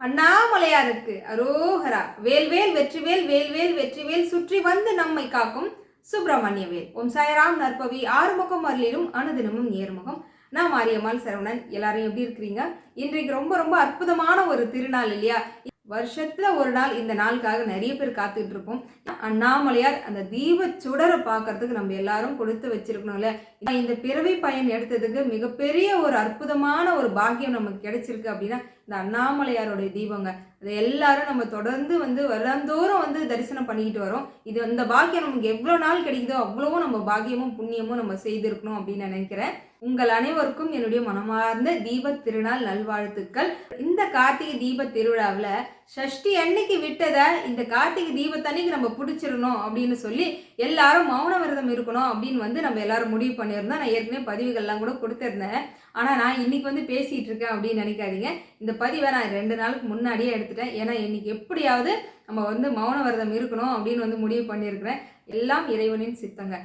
அண்ணாமலையாருக்கு அரோகரா. வேல்வேல் வெற்றிவேல் வேல்வேல் வெற்றிவேல் சுற்றி வந்து நம்மை காக்கும் சுப்பிரமணிய வேல். ஓம் சாயராம் நற்பவி. ஆறுமுகம் அருளிலும் அனுதினமும் நேர்முகம் நான் மாரியம்மாள் சரவணன் எல்லாரும் எப்படி இருக்கிறீங்க? இன்றைக்கு ரொம்ப ரொம்ப அற்புதமான ஒரு திருநாள் இல்லையா? வருஷத்துல ஒரு நாள் இந்த நாளுக்காக நிறைய பேர் காத்துட்டு இருப்போம். அண்ணாமலையார் அந்த தீப சுடரை பார்க்கறதுக்கு நம்ம எல்லாரும் கொடுத்து வச்சிருக்கணும்ல இந்த பிறவி பயன் எடுத்ததுக்கு மிகப்பெரிய ஒரு அற்புதமான ஒரு பாக்கியம் நமக்கு கிடைச்சிருக்கு அப்படின்னா இந்த அண்ணாமலையாருடைய தீபங்க. அதை எல்லாரும் நம்ம தொடர்ந்து வந்து வருடந்தோறும் வந்து தரிசனம் பண்ணிக்கிட்டு வரோம். இது இந்த பாக்கியம் நமக்கு எவ்வளோ நாள் கிடைக்குதோ அவ்வளவோ நம்ம பாக்கியமும் புண்ணியமும் நம்ம செய்திருக்கணும் அப்படின்னு நினைக்கிறேன். உங்கள் அனைவருக்கும் என்னுடைய மனமார்ந்த தீப திருநாள் நல்வாழ்த்துக்கள். இந்த கார்த்திகை தீப திருவிழாவில் சஷ்டி அன்னைக்கு விட்டதை இந்த கார்த்திகை தீபத்தன்னைக்கு நம்ம பிடிச்சிடணும் அப்படின்னு சொல்லி எல்லாரும் மௌன விரதம் இருக்கணும் அப்படின்னு வந்து நம்ம எல்லாரும் முடிவு பண்ணியிருந்தோம். நான் ஏற்கனவே பதிவுகள்லாம் கூட கொடுத்துருந்தேன். ஆனால் நான் இன்னைக்கு வந்து பேசிகிட்டு இருக்கேன் அப்படின்னு நினைக்காதீங்க. இந்த பதிவை நான் ரெண்டு நாளுக்கு முன்னாடியே எடுத்துட்டேன். ஏன்னா இன்னைக்கு எப்படியாவது நம்ம வந்து மௌன விரதம் இருக்கணும் அப்படின்னு வந்து முடிவு பண்ணியிருக்கிறேன். எல்லாம் இறைவனின் சித்தங்க.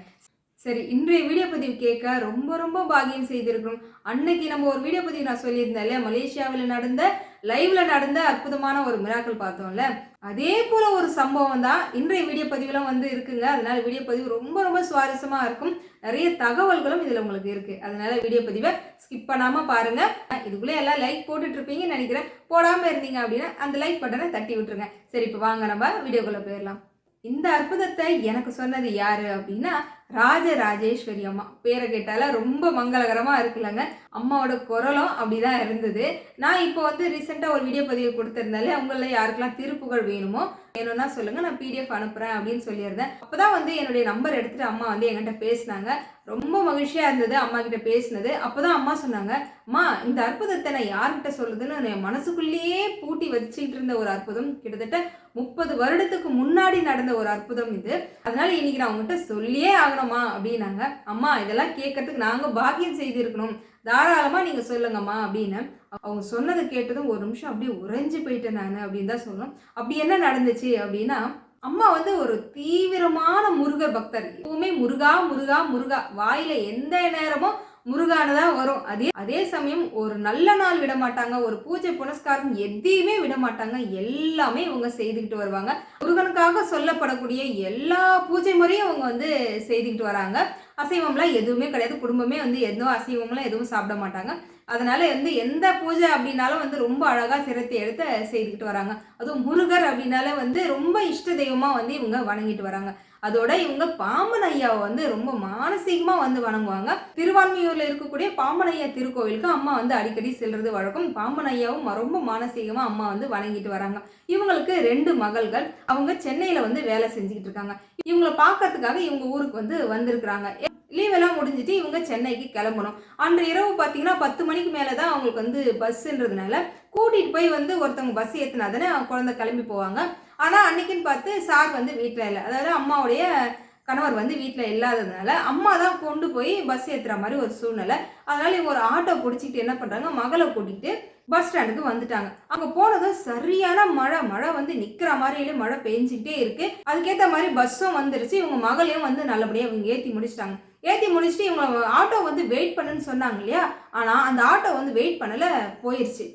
சரி இன்றைய வீடியோ பதிவு கேட்க ரொம்ப ரொம்ப பாகியம் செய்திருக்கிறோம். அன்னைக்கு நம்ம ஒரு வீடியோ பதிவு நான் சொல்லியிருந்தேன் இல்லையா? மலேசியாவில் நடந்த லைவ்ல நடந்த அற்புதமான ஒரு மிராக்கள் பார்த்தோம்ல அதே போல ஒரு சம்பவம் தான் இன்றைய வீடியோ பதிவுலாம் வந்து இருக்குங்க. அதனால வீடியோ பதிவு ரொம்ப ரொம்ப சுவாரஸ்யமா இருக்கும். நிறைய தகவல்களும் இதுல உங்களுக்கு இருக்கு. அதனால வீடியோ பதிவை ஸ்கிப் பண்ணாம பாருங்க. இதுக்குள்ளே எல்லாம் லைக் போட்டுட்டு இருப்பீங்கன்னு நினைக்கிறேன். போடாம இருந்தீங்க அப்படின்னா அந்த லைக் பட்டனை தட்டி விட்டுருங்க. சரி இப்போ வாங்க நம்ம வீடியோக்குள்ள போயிடலாம். இந்த அற்புதத்தை எனக்கு சொன்னது யாரு அப்படின்னா ராஜராஜேஸ்வரி அம்மா. பேரை கேட்டால ரொம்ப மங்களகரமாக இருக்குல்லங்க. அம்மாவோட குரலும் அப்படிதான் இருந்தது. நான் இப்போ வந்து ரீசெண்டாக ஒரு வீடியோ பதிவு கொடுத்துருந்தாலே உங்கள யாருக்கெல்லாம் திருப்புகள் வேணுமோ வேணும்னா சொல்லுங்க நான் பிடிஎஃப் அனுப்புறேன் அப்படின்னு சொல்லியிருந்தேன். அப்போதான் வந்து என்னுடைய நம்பர் எடுத்துட்டு அம்மா வந்து என்கிட்ட பேசினாங்க. ரொம்ப மகிழ்ச்சியாக இருந்தது அம்மா கிட்ட பேசினது. அப்பதான் அம்மா சொன்னாங்க அம்மா இந்த அற்புதத்தை நான் யார்கிட்ட சொல்லுதுன்னு என் மனசுக்குள்ளேயே பூட்டி வச்சுக்கிட்டு இருந்த ஒரு அற்புதம். கிட்டத்தட்ட முப்பது வருடத்துக்கு முன்னாடி நடந்த ஒரு அற்புதம் இது. அதனால இன்னைக்கு நான் உங்ககிட்ட சொல்லியே ஆகணுமா அப்படின்னாங்க. அம்மா இதெல்லாம் கேட்கறதுக்கு நாங்கள் பாக்கியம் செய்திருக்கணும். தாராளமாக நீங்கள் சொல்லுங்கம்மா அப்படின்னு. அவங்க சொன்னதை கேட்டதும் ஒரு நிமிஷம் அப்படியே உறைஞ்சு போயிட்டேன் நான் அப்படின்னு தான் சொல்லணும். அப்படி என்ன நடந்துச்சு அப்படின்னா அம்மா வந்து ஒரு தீவிரமான முருகர் பக்தர். எப்பவுமே முருகா முருகா முருகா. வாயில எந்த நேரமும் முருகானதா வரும். அதே அதே சமயம் ஒரு நல்ல நாள் விட மாட்டாங்க ஒரு பூஜை புனஸ்காரம் எதையுமே விட மாட்டாங்க எல்லாமே இவங்க செய்துக்கிட்டு வருவாங்க. முருகனுக்காக சொல்லப்படக்கூடிய எல்லா பூஜை முறையும் அவங்க வந்து செய்துக்கிட்டு வராங்க. அசைவம்லாம் எதுவுமே கிடையாது. குடும்பமே வந்து எதுவும் அசைவம்லாம் எதுவும் சாப்பிட மாட்டாங்க. அதனால வந்து எந்த பூஜை அப்படின்னாலும் வந்து ரொம்ப அழகா சிரத்தை எடுத்து செய்துக்கிட்டு வராங்க. அதுவும் முருகர் அப்படின்னால வந்து ரொம்ப இஷ்ட தெய்வமா வந்து இவங்க வணங்கிட்டு வராங்க. அதோட இவங்க பாம்பன் ஐயாவை வந்து ரொம்ப மானசீகமாக வந்து வணங்குவாங்க. திருவான்மையூரில் இருக்கக்கூடிய பாம்பன் ஐயா திருக்கோவிலுக்கு அம்மா வந்து அடிக்கடி செல்றது வழக்கம். பாம்பன் ஐயாவும் ரொம்ப மானசீகமாக அம்மா வந்து வணங்கிட்டு வராங்க. இவங்களுக்கு ரெண்டு மகள்கள். அவங்க சென்னையில் வந்து வேலை செஞ்சுக்கிட்டு இருக்காங்க. இவங்களை பார்க்கறதுக்காக இவங்க ஊருக்கு வந்து வந்திருக்கிறாங்க. லீவெல்லாம் முடிஞ்சிட்டு இவங்க சென்னைக்கு கிளம்பணும். அன்று இரவு பார்த்தீங்கன்னா பத்து மணிக்கு மேலே தான் அவங்களுக்கு வந்து பஸ்ஸுன்றதுனால கூட்டிகிட்டு போய் வந்து ஒருத்தவங்க பஸ் ஏற்றினா தானே குழந்தை கிளம்பி போவாங்க. ஆனால் அன்னைக்குன்னு பார்த்து சார் வந்து வீட்டில் இல்லை. அதாவது அம்மாவுடைய கணவர் வந்து வீட்டில் இல்லாததுனால அம்மா தான் கொண்டு போய் பஸ் ஏற்றுற மாதிரி ஒரு சூழ்நிலை. அதனால் இவங்க ஒரு ஆட்டோ பிடிச்சிக்கிட்டு என்ன பண்ணுறாங்க மகளை கூட்டிகிட்டு பஸ் ஸ்டாண்டுக்கு வந்துட்டாங்க. அங்கே போனதும் சரியான மழை மழை வந்து நிற்கிற மாதிரியிலே மழை பெஞ்சிக்கிட்டே இருக்குது அதுக்கேற்ற மாதிரி பஸ்ஸும் வந்துருச்சு. இவங்க மகளையும் வந்து நல்லபடியாக இவங்க ஏற்றி முடிச்சிட்டாங்க. ஏற்றி முடிச்சுட்டு இவங்க ஆட்டோ வந்து வெயிட் பண்ணுன்னு சொன்னாங்க இல்லையா? ஆனால் அந்த ஆட்டோ வந்து வெயிட் பண்ணலை போயிடுச்சு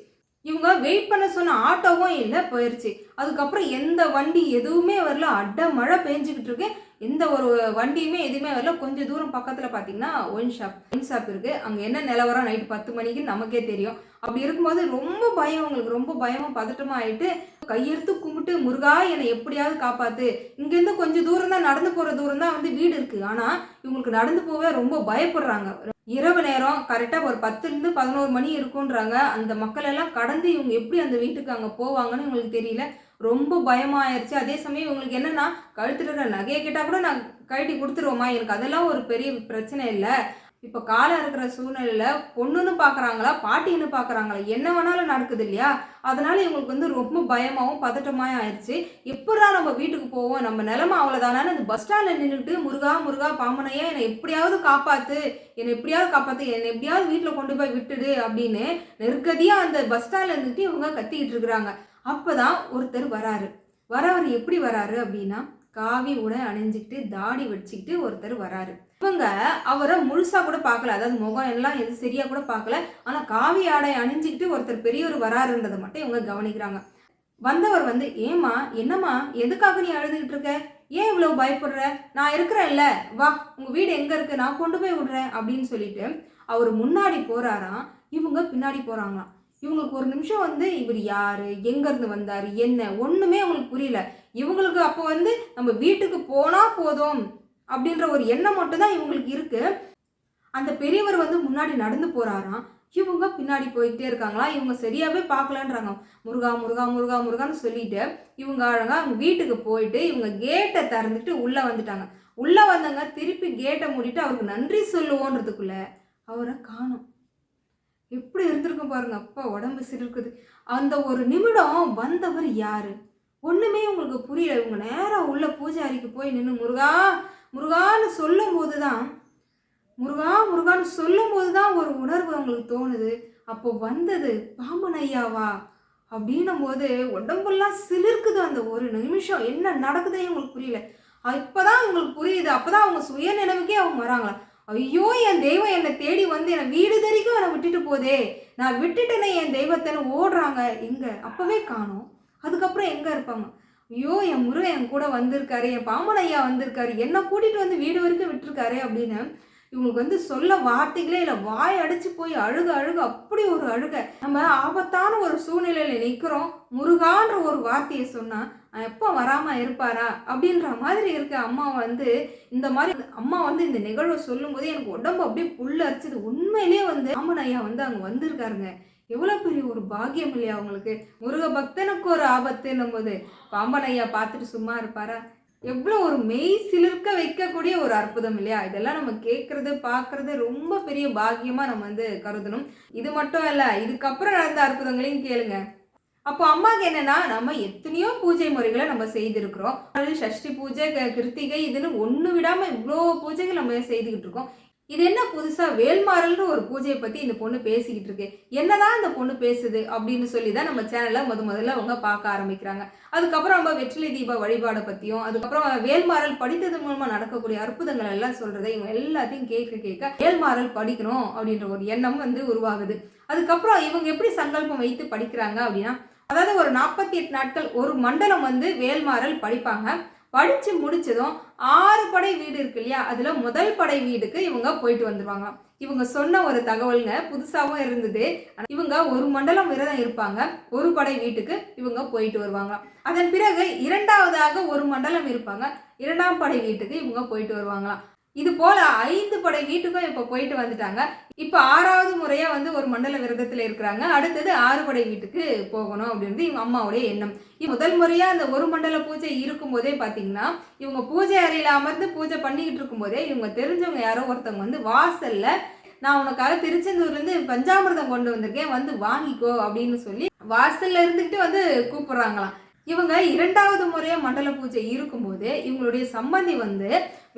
இவங்க வெயிட் பண்ண சொன்ன ஆட்டோவும் இல்லை போயிடுச்சு அதுக்கப்புறம் எந்த வண்டி எதுவுமே வரல. அட மழை பெஞ்சிக்கிட்டு இருக்கு. எந்த ஒரு வண்டியுமே எதுவுமே வரல. கொஞ்சம் தூரம் பக்கத்தில் பார்த்தீங்கன்னா ஒயின் ஷாப் ஒயின் ஷாப் இருக்குது அங்கே என்ன நிலவரம் நைட்டு பத்து மணிக்கு நமக்கே தெரியும். அப்படி இருக்கும்போது ரொம்ப பயம். உங்களுக்கு ரொம்ப பயமும் பதட்டமாக ஆயிட்டு கையெடுத்து கும்பிட்டு முருகா என்னை எப்படியாவது காப்பாத்து. இங்கேருந்து கொஞ்சம் தூரம் தான் நடந்து போகிற தூரம் தான் வந்து வீடு இருக்குது ஆனால் இவங்களுக்கு நடந்து போக ரொம்ப பயப்படுறாங்க. இரவு நேரம் கரெக்டாக ஒரு பத்துலேருந்து பதினோரு மணி இருக்குன்றாங்க. அந்த மக்கள் எல்லாம் கடந்து இவங்க எப்படி அந்த வீட்டுக்கு அங்கே போவாங்கன்னு இவங்களுக்கு தெரியல. ரொம்ப பயமாயிருச்சு. அதே சமயம் இவங்களுக்கு என்னன்னா கழுத்துல இருக்கிற நகையை கேட்டால் கூட நான் கழட்டி கொடுத்துருவோமா? எனக்கு அதெல்லாம் ஒரு பெரிய பிரச்சனை இல்லை. இப்போ காலம் இருக்கிற சூழ்நிலையில் பொண்ணுன்னு பார்க்குறாங்களா பாட்டின்னு பார்க்குறாங்களா என்ன வேணாலும் நடக்குது இல்லையா? அதனால் இவங்களுக்கு வந்து ரொம்ப பயமாகவும் பதட்டமாக ஆயிடுச்சு எப்படா நம்ம வீட்டுக்கு போவோம்? நம்ம நிலமை அவ்வளோதானு அந்த பஸ் ஸ்டாண்டில் நின்றுட்டு முருகா முருகா பாம்பனையா என்னை எப்படியாவது காப்பாற்று என்னை எப்படியாவது காப்பாற்று என்னை எப்படியாவது வீட்டில் கொண்டு போய் விட்டுடு அப்படின்னு நெருக்கதியாக அந்த பஸ் ஸ்டாண்டில் இருந்துட்டு இவங்க கத்திக்கிட்டு இருக்கிறாங்க. அப்போ தான் ஒருத்தர் வராரு. வரவர் எப்படி வராரு அப்படின்னா காவி உடை அணிஞ்சிக்கிட்டு தாடி வச்சுக்கிட்டு ஒருத்தர் வராரு. இவங்க அவரை முழுசா கூட பார்க்கல. அதாவது முகம் எல்லாம் எது சரியா கூட பார்க்கல. ஆனா காவி ஆடை அணிஞ்சுக்கிட்டு ஒருத்தர் பெரியவர் வராருன்றதை மட்டும் இவங்க கவனிக்கிறாங்க. வந்தவர் வந்து ஏமா என்னம்மா? எதுக்காக நீ அழுதுகிட்டு இருக்க? ஏன் இவ்வளவு பயப்படுற? நான் இருக்கிறேன்ல. வா உங்க வீடு எங்க இருக்கு? நான் கொண்டு போய் விடுறேன். அப்படின்னு சொல்லிட்டு அவர் முன்னாடி போறாராம் இவங்க பின்னாடி போறாங்களாம். இவங்களுக்கு ஒரு நிமிஷம் வந்து இவர் யாரு? எங்கேருந்து வந்தார்? என்ன? ஒன்றுமே அவங்களுக்கு புரியல. இவங்களுக்கு அப்போ வந்து நம்ம வீட்டுக்கு போனால் போதும் அப்படின்ற ஒரு எண்ணம் மட்டும்தான் இவங்களுக்கு இருக்குது அந்த பெரியவர் வந்து முன்னாடி நடந்து போகிறாராம் இவங்க பின்னாடி போயிட்டே இருக்காங்களா? இவங்க சரியாகவே பார்க்கலன்றாங்க. முருகா முருகா முருகா முருகான்னு சொல்லிட்டு இவங்க அழகாக அவங்க வீட்டுக்கு போயிட்டு இவங்க கேட்டை திறந்துட்டு உள்ளே வந்துட்டாங்க. உள்ளே வந்தவங்க திருப்பி கேட்டை மூடிட்டு அவருக்கு நன்றி சொல்லுவோன்றதுக்குள்ளே அவரை காணோம். எப்படி இருந்திருக்கும் பாருங்க. அப்பா உடம்பு சிலிருக்குது. அந்த ஒரு நிமிடம் வந்தவர் யாரு? ஒன்றுமே உங்களுக்கு புரியல. இவங்க நேராக உள்ள பூஜாரிக்கு போய் நின்று முருகா முருகான்னு சொல்லும் போது தான் முருகா முருகான்னு சொல்லும் போது தான் ஒரு உணர்வு அவங்களுக்கு தோணுது. அப்போ வந்தது பாம்பன் ஐயாவா? அப்படின்னும் போது உடம்பெல்லாம் சிலிர்க்குது அந்த ஒரு நிமிஷம். என்ன நடக்குதுன்னு உங்களுக்கு புரியல. இப்போதான் உங்களுக்கு புரியுது. அப்போதான் அவங்க சுய நினைவுக்கே அவங்க வராங்களா ஐயோ என் தெய்வம் என்னை தேடி வந்து என்னை வீடு தெரிக்கும் என்னை விட்டுட்டு போதே. நான் விட்டுட்டேனே என் தெய்வத்தைன்னு ஓடுறாங்க. எங்கே? அப்போவே காணும். அதுக்கப்புறம் எங்கே இருப்பாங்க? ஐயோ என் முருகன் என் கூட வந்திருக்காரு என் பாம்பன் ஐயா வந்திருக்காரு. என்னை கூட்டிகிட்டு வந்து வீடு வரைக்கும் விட்டுருக்காரு அப்படின்னு இவங்களுக்கு வந்து சொல்ல வார்த்தைகளே இல்லை. வாய் அடிச்சு போய் அழுக அழுக அப்படி ஒரு அழுக. நம்ம ஆபத்தான ஒரு சூழ்நிலையில் நிற்கிறோம் முருகான்ற ஒரு வார்த்தையை சொன்னால் எப்போ வராமல் இருப்பாரா? அப்படின்ற மாதிரி இருக்க அம்மா வந்து இந்த மாதிரி அம்மா வந்து இந்த நிகழ்வை சொல்லும்போது எனக்கு உடம்பு அப்படியே புல் அரிச்சது. உண்மையிலேயே வந்து ராமன் ஐயா வந்து அங்கே வந்திருக்காருங்க. எவ்வளோ பெரிய ஒரு பாக்கியம் இல்லையா அவங்களுக்கு. முருக பக்தனுக்கு ஒரு ஆபத்துன்னும் போது பாம்பன் ஐயா பார்த்துட்டு சும்மா இருப்பாரா? எவ்வளோ ஒரு மெய் சிலிர்க்க வைக்கக்கூடிய ஒரு அற்புதம் இல்லையா? இதெல்லாம் நம்ம கேட்கறது பார்க்கறது ரொம்ப பெரிய பாக்கியமாக நம்ம வந்து கருதணும். இது மட்டும் இல்லை இதுக்கப்புறம் நடந்த அற்புதங்களையும் கேளுங்க. அப்போ அம்மாவுக்கு என்னன்னா நம்ம எத்தனையோ பூஜை முறைகளை நம்ம செய்திருக்கிறோம். சஷ்டி பூஜை கிருத்திகை இதுன்னு ஒன்று விடாமல் இவ்வளோ பூஜைகள் நம்ம செய்துக்கிட்டு இருக்கோம். இது என்ன புதுசாக வேல்மாறல்னு ஒரு பூஜையை பற்றி இந்த பொண்ணு பேசிக்கிட்டு இருக்கு. என்னதான் இந்த பொண்ணு பேசுது அப்படின்னு சொல்லி தான் நம்ம சேனலில் முத முதல்ல அவங்க பார்க்க ஆரம்பிக்கிறாங்க. அதுக்கப்புறம் நம்ம வெற்றிலை தீப வழிபாடை பற்றியும் அதுக்கப்புறம் வேல்மாறல் படித்தது மூலமாக நடக்கக்கூடிய அற்புதங்கள் எல்லாம் சொல்கிறத இவங்க எல்லாத்தையும் கேட்க கேட்க வேல்மாறல் படிக்கணும் அப்படின்ற ஒரு எண்ணம் வந்து உருவாகுது. அதுக்கப்புறம் இவங்க எப்படி சங்கல்பம் வைத்து படிக்கிறாங்க அப்படின்னா அதாவது ஒரு நாற்பத்தி எட்டு நாட்கள் ஒரு மண்டலம் வந்து வேல்மாறல் படிப்பாங்க. படித்து முடித்ததும் ஆறு படை வீடு இருக்கு இல்லையா? அதில் முதல் படை வீடுக்கு இவங்க போயிட்டு வந்துடுவாங்க இவங்க சொன்ன ஒரு தகவலுங்க புதுசாகவும் இருந்தது. இவங்க ஒரு மண்டலம் விரதம் இருப்பாங்க. ஒரு படை வீட்டுக்கு இவங்க போயிட்டு வருவாங்க. அதன் பிறகு இரண்டாவதாக ஒரு மண்டலம் இருப்பாங்க. இரண்டாம் படை வீட்டுக்கு இவங்க போயிட்டு வருவாங்களாம். இது போல ஐந்து படை வீட்டுக்கும் இப்போ போயிட்டு வந்துட்டாங்க. இப்போ ஆறாவது முறையாக வந்து ஒரு மண்டல விரதத்தில் இருக்கிறாங்க. அடுத்தது ஆறு படை வீட்டுக்கு போகணும் அப்படின்றது இவங்க அம்மாவுடைய எண்ணம். முதல் முறையாக அந்த ஒரு மண்டல பூஜை இருக்கும்போதே பார்த்தீங்கன்னா இவங்க பூஜை அறையில் அமர்ந்து பூஜை பண்ணிக்கிட்டு இருக்கும்போதே இவங்க தெரிஞ்சவங்க யாரோ ஒருத்தவங்க வந்து வாசல்ல நான் உனக்காக திருச்செந்தூர்லேருந்து பஞ்சாமிர்தம் கொண்டு வந்திருக்கேன். வந்து வாங்கிக்கோ அப்படின்னு சொல்லி வாசல்ல இருந்துகிட்டு வந்து கூப்பிடுறாங்களாம். இவங்க இரண்டாவது முறையாக மண்டல பூஜை இருக்கும்போது இவங்களுடைய சம்பந்தி வந்து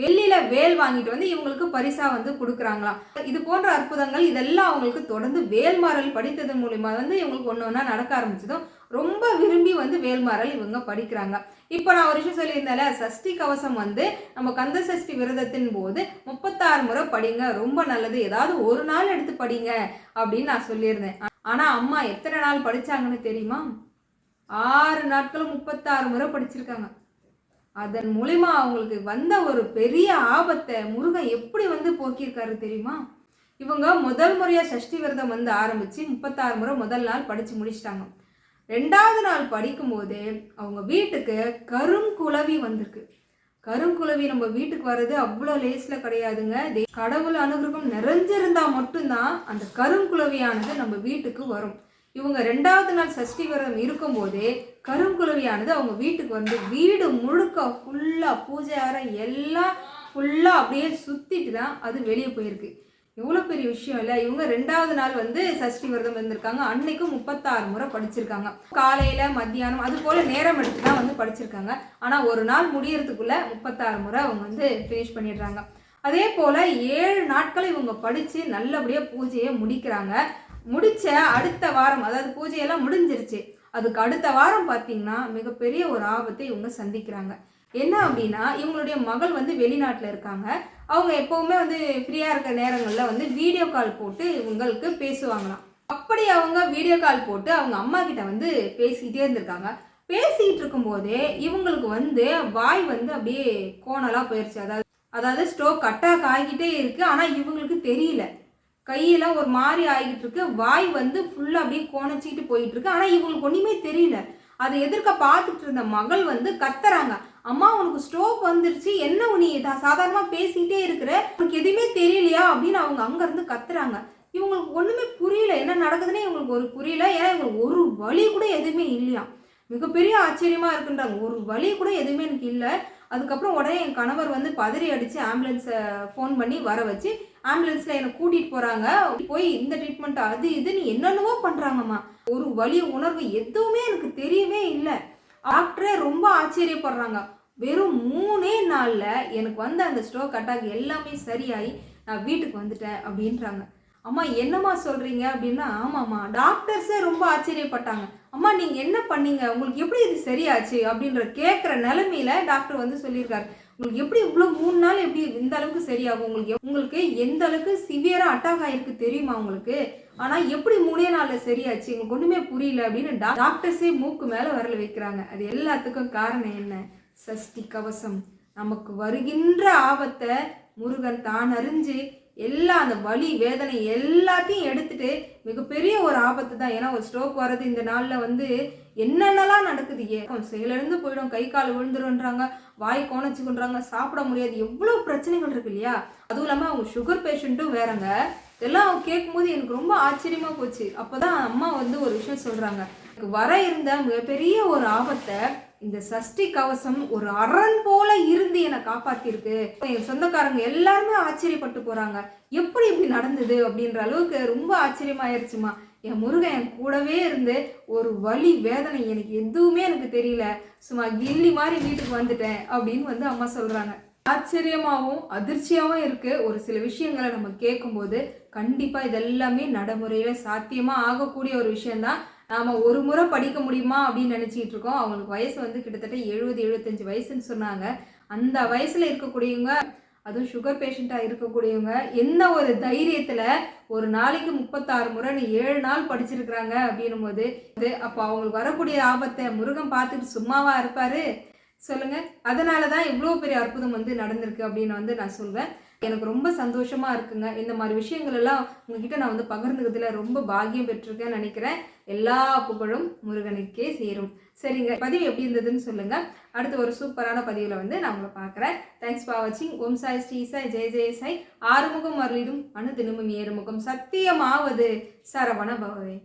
வெள்ளியில வேல் வாங்கிட்டு வந்து இவங்களுக்கு பரிசா வந்து கொடுக்குறாங்களாம். இது போன்ற அற்புதங்கள் இதெல்லாம் அவங்களுக்கு தொடர்ந்து வேல்மாறல் படித்ததன் மூலியமா வந்து இவங்களுக்கு ஒன்று ஒன்றா நடக்க ஆரம்பிச்சதும் ரொம்ப விரும்பி வந்து வேல்மாறல் இவங்க படிக்கிறாங்க. இப்போ நான் ஒரு விஷயம் சொல்லியிருந்தேன்ல சஷ்டி கவசம் வந்து நம்ம கந்த சஷ்டி விரதத்தின் போது முப்பத்தாறு முறை படிங்க ரொம்ப நல்லது. ஏதாவது ஒரு நாள் எடுத்து படிங்க அப்படின்னு நான் சொல்லியிருந்தேன். ஆனால் அம்மா எத்தனை நாள் படிச்சாங்கன்னு தெரியுமா? ஆறு நாட்களும் முப்பத்தாறு முறை படிச்சிருக்காங்க. அதன் மூலிமா அவங்களுக்கு வந்த ஒரு பெரிய ஆபத்தை முருகன் எப்படி வந்து போக்கியிருக்காரு தெரியுமா? இவங்க முதல் முறையாக சஷ்டி விரதம் வந்து ஆரம்பித்து முப்பத்தாறு முறை முதல் நாள் படித்து முடிச்சிட்டாங்க. ரெண்டாவது நாள் படிக்கும்போது அவங்க வீட்டுக்கு கருங்குலவி வந்திருக்கு. கருங்குலவி நம்ம வீட்டுக்கு வர்றது அவ்வளோ லேஸில் கிடையாதுங்க. கடவுள் அனுகிரகம் நிறைஞ்சிருந்தா மட்டும்தான் அந்த கருங்குலவியானது நம்ம வீட்டுக்கு வரும். இவங்க ரெண்டாவது நாள் சஷ்டி விரதம் இருக்கும்போதே கருங்குழவியானது அவங்க வீட்டுக்கு வந்து வீடு முழுக்க ஃபுல்லாக பூஜை அறை எல்லாம் ஃபுல்லாக அப்படியே சுற்றிட்டு தான் அது வெளியே போயிருக்கு. எவ்வளோ பெரிய விஷயம் இல்லை. இவங்க ரெண்டாவது நாள் வந்து சஷ்டி விரதம் இருந்திருக்காங்க. அன்னைக்கும் முப்பத்தாறு முறை படிச்சிருக்காங்க. காலையில் மத்தியானம் அது போல் நேரம் எடுத்து தான் வந்து படிச்சிருக்காங்க. ஆனால் ஒரு நாள் முடியறதுக்குள்ளே முப்பத்தாறு முறை அவங்க வந்து ஃபினிஷ் பண்ணிடுறாங்க. அதே போல் ஏழு நாட்கள் இவங்க படித்து நல்லபடியாக பூஜையை முடிக்கிறாங்க. முடிச்ச அடுத்த வாரம் அதாவது பூஜையெல்லாம் முடிஞ்சிருச்சு. அதுக்கு அடுத்த வாரம் பார்த்தீங்கன்னா மிகப்பெரிய ஒரு ஆபத்தை இவங்க சந்திக்கிறாங்க. என்ன அப்படின்னா இவங்களுடைய மகள் வந்து வெளிநாட்டில் இருக்காங்க. அவங்க எப்போவுமே வந்து ஃப்ரீயாக இருக்கிற நேரங்களில் வந்து வீடியோ கால் போட்டு இவங்களுக்கு பேசுவாங்களாம். அப்படி அவங்க வீடியோ கால் போட்டு அவங்க அம்மா கிட்ட வந்து பேசிக்கிட்டே இருந்திருக்காங்க. பேசிக்கிட்டு இருக்கும்போதே இவங்களுக்கு வந்து வாய் வந்து அப்படியே கோணலாக போயிடுச்சு அதாவது அதாவது ஸ்ட்ரோக் அட்டாக் ஆகிக்கிட்டே இருக்குது ஆனால் இவங்களுக்கு தெரியல. கையெல்லாம் ஒரு மாதிரி ஆகிட்டு இருக்கு வாய் வந்து ஃபுல்லாக அப்படியே கோணச்சிக்கிட்டு போயிட்டு இருக்கு ஆனால் இவங்களுக்கு ஒன்றுமே தெரியல. அதை எதிர்க்க பார்த்துட்டு இருந்த மகள் வந்து கத்துறாங்க. அம்மா உனக்கு ஸ்ட்ரோக் வந்துருச்சு. என்ன நீ சாதாரணமாக பேசிக்கிட்டே இருக்கிற? உனக்கு எதுவுமே தெரியலையா? அப்படின்னு அவங்க அங்கேருந்து கத்துறாங்க. இவங்களுக்கு ஒன்றுமே புரியல. என்ன நடக்குதுன்னே இவங்களுக்கு ஒரு புரியல. ஏன்னா இவங்களுக்கு ஒரு வழி கூட எதுவுமே இல்லையா மிகப்பெரிய ஆச்சரியமாக இருக்குன்றாங்க. ஒரு வழி கூட எதுவுமே எனக்கு இல்லை. அதுக்கப்புறம் உடனே என் கணவர் வந்து பதறி அடித்து ஆம்புலன்ஸை ஃபோன் பண்ணி வர வச்சு ஆம்புலன்ஸில் என்னை கூட்டிகிட்டு போகிறாங்க போய் இந்த ட்ரீட்மெண்ட் அது இதுன்னு என்னென்னவோ பண்ணுறாங்கம்மா ஒரு வலி உணர்வு எதுவுமே எனக்கு தெரியவே இல்லை. டாக்டரே ரொம்ப ஆச்சரியப்படுறாங்க. வெறும் மூணே நாளில் எனக்கு வந்த அந்த ஸ்ட்ரோக் அட்டாக் எல்லாமே சரியாகி நான் வீட்டுக்கு வந்துட்டேன் அப்படின்றாங்க. அம்மா என்னம்மா சொல்கிறீங்க அப்படின்னா ஆமாம்மா டாக்டர்ஸே ரொம்ப ஆச்சரியப்பட்டாங்க. அம்மா நீங்கள் என்ன பண்ணீங்க? உங்களுக்கு எப்படி இது சரியாச்சு? அப்படின்ற கேட்குற நிலமையில டாக்டர் வந்து சொல்லியிருக்காரு. உங்களுக்கு எப்படி இவ்வளோ மூணு நாள் எப்படி இந்த அளவுக்கு சரியாகும்? உங்களுக்கு உங்களுக்கு எந்த அளவுக்கு சிவியராக அட்டாக் ஆகிருக்கு தெரியுமா உங்களுக்கு? ஆனால் எப்படி மூணே நாளில் சரியாச்சு? உங்களுக்கு ஒன்றுமே புரியல அப்படின்னு டா- டாக்டர்ஸே மூக்கு மேலே வரல வைக்கிறாங்க. அது எல்லாத்துக்கும் காரணம் என்ன? சஷ்டி கவசம். நமக்கு வருகின்ற ஆபத்தை முருகன் தான் அறிஞ்சு எல்லா அந்த வலி வேதனை எல்லாத்தையும் எடுத்துட்டு மிகப்பெரிய ஒரு ஆபத்து தான். ஏன்னா ஒரு ஸ்ட்ரோக் வர்றது இந்த நாளில் வந்து என்னென்னலாம் நடக்குது? ஏக்கம் செயலிருந்து போயிடும் கை கால் விழுந்துருன்றாங்க வாய் கோணச்சுக்குன்றாங்க சாப்பிட முடியாது. எவ்வளோ பிரச்சனைகள் இருக்கு இல்லையா? அதுவும் இல்லாமல் அவங்க சுகர் பேஷண்ட்டும் வேறங்க. இதெல்லாம் அவங்க கேட்கும்போது எனக்கு ரொம்ப ஆச்சரியமாக போச்சு. அப்போ தான் அம்மா வந்து ஒரு விஷயம் சொல்கிறாங்க வர இருந்த மிகப்பெரிய ஒரு ஆபத்தை இந்த சஷ்டி கவசம் ஒரு அரண் போல இருந்து என்னை காப்பாத்திருக்கு. என் சொந்தக்காரங்க எல்லாருமே ஆச்சரியப்பட்டு போறாங்க. எப்படி இப்படி நடந்தது அப்படின்ற அளவுக்கு ரொம்ப ஆச்சரியமாயிருச்சுமா. என் முருகன் என் கூடவே இருந்து ஒரு வலி வேதனை எனக்கு எதுவுமே எனக்கு தெரியல. சும்மா கில்லி மாதிரி வீட்டுக்கு வந்துட்டேன் அப்படின்னு வந்து அம்மா சொல்றாங்க. ஆச்சரியமாகவும் அதிர்ச்சியாகவும் இருக்குது ஒரு சில விஷயங்களை நம்ம கேட்கும்போது கண்டிப்பாக இதெல்லாமே நடைமுறையில் சாத்தியமாக ஆகக்கூடிய ஒரு விஷயந்தான் நாம் ஒரு முறை படிக்க முடியுமா அப்படின்னு நினைச்சிட்டு இருக்கோம். அவங்களுக்கு வயசு வந்து கிட்டத்தட்ட எழுபது எழுபத்தஞ்சு வயசுன்னு சொன்னாங்க. அந்த வயசில் இருக்கக்கூடியவங்க அதுவும் சுகர் பேஷண்ட்டாக இருக்கக்கூடியவங்க என்ன ஒரு தைரியத்தில் ஒரு நாளைக்கு முப்பத்தாறு முறை ஏழு நாள் படிச்சிருக்கிறாங்க அப்படின்னும் போது இது அப்போ அவங்களுக்கு வரக்கூடிய ஆபத்தை முருகன் பார்த்துட்டு சும்மாவாக இருப்பார்? சொல்லுங்கள் அதனால தான் இவ்வளோ பெரிய அற்புதம் வந்து நடந்திருக்கு அப்படின்னு வந்து நான் சொல்வேன். எனக்கு ரொம்ப சந்தோஷமா இருக்குங்க. இந்த மாதிரி விஷயங்கள் எல்லாம் உங்ககிட்ட நான் வந்து பகிர்ந்துக்கிறதுல ரொம்ப பாக்கியம் பெற்றிருக்கேன்னு நினைக்கிறேன். எல்லா புகழும் முருகனுக்கே சேரும். சரிங்க பதிவு எப்படி இருந்ததுன்னு சொல்லுங்க. அடுத்து ஒரு சூப்பரான பதிவில் வந்து நான் உங்களை பார்க்குறேன். தேங்க்ஸ் ஃபார் வாட்சிங் ஓம் சாய் ஸ்ரீ சாய் ஜெய ஜெய சாய். ஆறுமுகம் அருளிடும் அணு தினமும் ஏறுமுகம். சத்தியமாவது சரவண பவவே